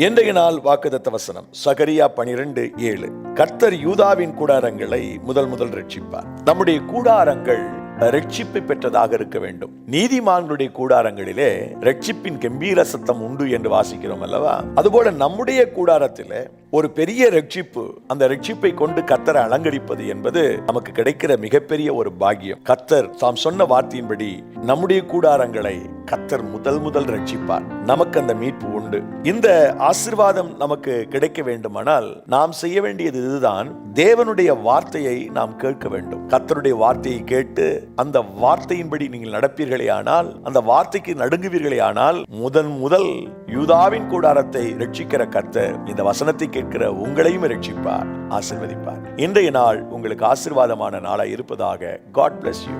இன்றைய நாள் வாக்குதத்த வசனம் சகரியா பனிரெண்டு ஏழு. கர்த்தர் யூதாவின் கூடாரங்களை முதல் முதல் ரட்சிப்பார். நம்முடைய கூடாரங்கள் ரட்சிப்பை பெற்றதாக இருக்க வேண்டும். நீதிமான்களுடைய கூடாரங்களிலே ரட்சிப்பின் கம்பீர சத்தம் உண்டு என்று வாசிக்கிறோம் அல்லவா? அதுபோல நம்முடைய கூடாரத்திலே ஒரு பெரிய ரட்சிப்பு அந்த ரட்சிப்பை கொண்டு கத்தரை அலங்கரிப்பது என்பது நமக்கு கிடைக்கிற மிகப்பெரிய ஒரு பாக்கியம். கத்தர் தாம் சொன்ன வார்த்தையின்படி நம்முடைய கூடாரங்களை கத்தர் முதல் முதல் ரட்சிப்பார் நமக்கு அந்த மீட்பு உண்டு. இந்த ஆசிர்வாதம் நமக்கு கிடைக்க வேண்டுமானால் நாம் செய்ய வேண்டியது இதுதான். தேவனுடைய வார்த்தையை நாம் கேட்க வேண்டும். கத்தருடைய வார்த்தையை கேட்டு அந்த வார்த்தையின்படி நீங்கள் நடப்பீர்களே ஆனால் அந்த வார்த்தைக்கு நடுங்குவீர்களே ஆனால் முதன் முதல் யூதாவின் கூடாரத்தை ரட்சிக்கிற கத்தர் இந்த வசனத்தை கேட்கிற உங்களையும் ரட்சிப்பார் ஆசிர்வதிப்பார். இன்றைய நாள் உங்களுக்கு ஆசிர்வாதமான நாளாக இருப்பதாக காட் பிளஸ் யூ